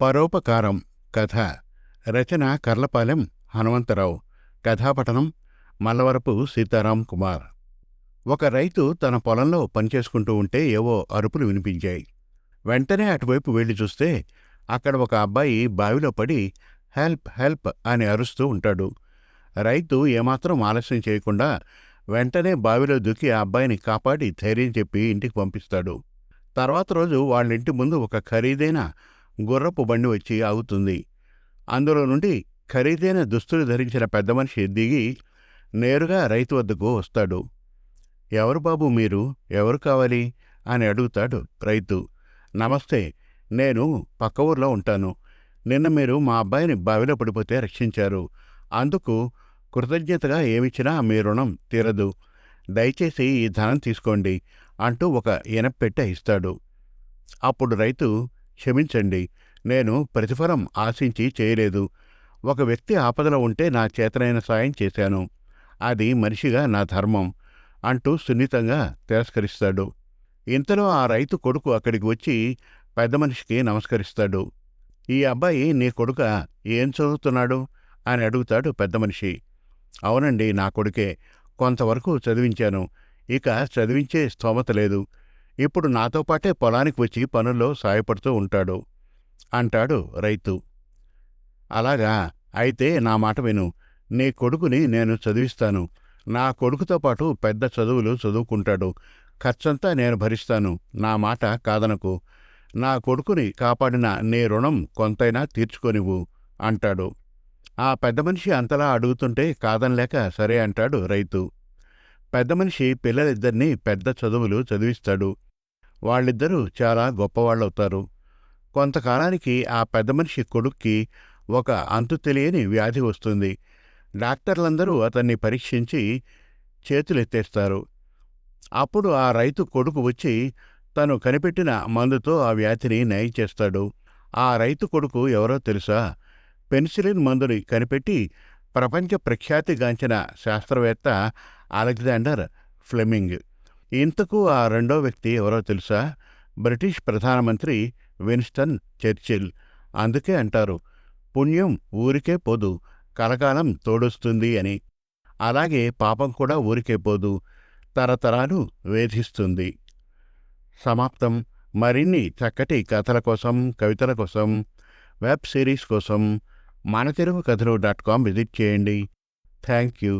పరోపకారం కథ రచన కర్లపాలెం హనుమంతరావు కథాపఠనం మల్లవరపు సీతారాం కుమార్. ఒక రైతు తన పొలంలో పనిచేసుకుంటూ ఉంటే ఏవో అరుపులు వినిపించాయి. వెంటనే అటువైపు వెళ్ళి చూస్తే అక్కడ ఒక అబ్బాయి బావిలో పడి హెల్ప్ హెల్ప్ అని అరుస్తూ ఉంటాడు. రైతు ఏమాత్రం ఆలస్యం చేయకుండా వెంటనే బావిలో దుక్కి ఆ అబ్బాయిని కాపాడి ధైర్యం చెప్పి ఇంటికి పంపిస్తాడు. తర్వాత రోజు వాళ్ళింటి ముందు ఒక ఖరీదైన గుర్రపు బండి వచ్చి ఆగుతుంది. అందులో నుండి ఖరీదైన దుస్తులు ధరించిన పెద్ద మనిషి దిగి నేరుగా రైతు వద్దకు వస్తాడు. ఎవరు బాబు మీరు? ఎవరు కావాలి? అని అడుగుతాడు రైతు. నమస్తే నేను పక్క ఊర్లో ఉంటాను. నిన్న మీరు మా అబ్బాయిని బావిలో పడిపోతే రక్షించారు. అందుకు కృతజ్ఞతగా ఏమిచ్చినా మీ రుణం తీరదు. దయచేసి ఈ ధనం తీసుకోండి అంటూ ఒక ఇనప్పెట్టె ఇస్తాడు. అప్పుడు రైతు క్షమించండి నేను ప్రతిఫలం ఆశించి చేయలేదు. ఒక వ్యక్తి ఆపదలో ఉంటే నా చేతనైన సాయం చేశాను. అది మనిషిగా నా ధర్మం అంటూ సున్నితంగా తిరస్కరిస్తాడు. ఇంతలో ఆ రైతు కొడుకు అక్కడికి వచ్చి పెద్ద మనిషికి నమస్కరిస్తాడు. ఈ అబ్బాయి నీ కొడుక ఏం చదువుతున్నాడు? అని అడుగుతాడు పెద్ద మనిషి. అవునండి నా కొడుకే. కొంతవరకు చదివించాను. ఇక చదివించే స్తోమత లేదు. ఇప్పుడు నాతో పాటే పొలానికి వచ్చి పనుల్లో సాయపడుతూ ఉంటాడు. అంటాడు రైతు. అలాగా? అయితే నా మాట విను. నీ కొడుకుని నేను చదివిస్తాను. నా కొడుకుతో పాటు పెద్ద చదువులు చదువుకుంటాడు. ఖర్చంతా నేను భరిస్తాను. నా మాట కాదనకు. నా కొడుకుని కాపాడిన నీ రుణం కొంతైనా తీర్చుకొనివు అంటాడు. ఆ పెద్ద మనిషి అంతలా అడుగుతుంటే కాదనలేక సరే అంటాడు రైతు. పెద్ద మనిషి పిల్లలిద్దరినీ పెద్ద చదువులు చదివిస్తాడు. వాళ్ళిద్దరూ చాలా గొప్పవాళ్ళవుతారు. కొంతకాలానికి ఆ పెద్ద మనిషి కొడుక్కి ఒక అంతు తెలియని వ్యాధి వస్తుంది. డాక్టర్లందరూ అతన్ని పరీక్షించి చేతులెత్తేస్తారు. అప్పుడు ఆ రైతు కొడుకు వచ్చి తను కనిపెట్టిన మందుతో ఆ వ్యాధిని నయం చేస్తాడు. ఆ రైతు కొడుకు ఎవరో తెలుసా? పెన్సిలిన్ మందుని కనిపెట్టి ప్రపంచ ప్రఖ్యాతిగాంచిన శాస్త్రవేత్త అలెగ్జాండర్ ఫ్లెమింగ్. ఇంతకు ఆ రెండో వ్యక్తి ఎవరో తెలుసా? బ్రిటిష్ ప్రధానమంత్రి విన్స్టన్ చర్చిల్. అందుకే అంటారు పుణ్యం ఊరికే పోదు కలకాలం తోడుస్తుంది అని. అలాగే పాపం కూడా ఊరికే పోదు తరతరాలు వేధిస్తుంది. సమాప్తం. మరిన్ని చక్కటి కథల కోసం కవితల కోసం వెబ్ సిరీస్ కోసం మన తెలుగు కథలు డాట్ కామ్ విజిట్ చేయండి. Thank you.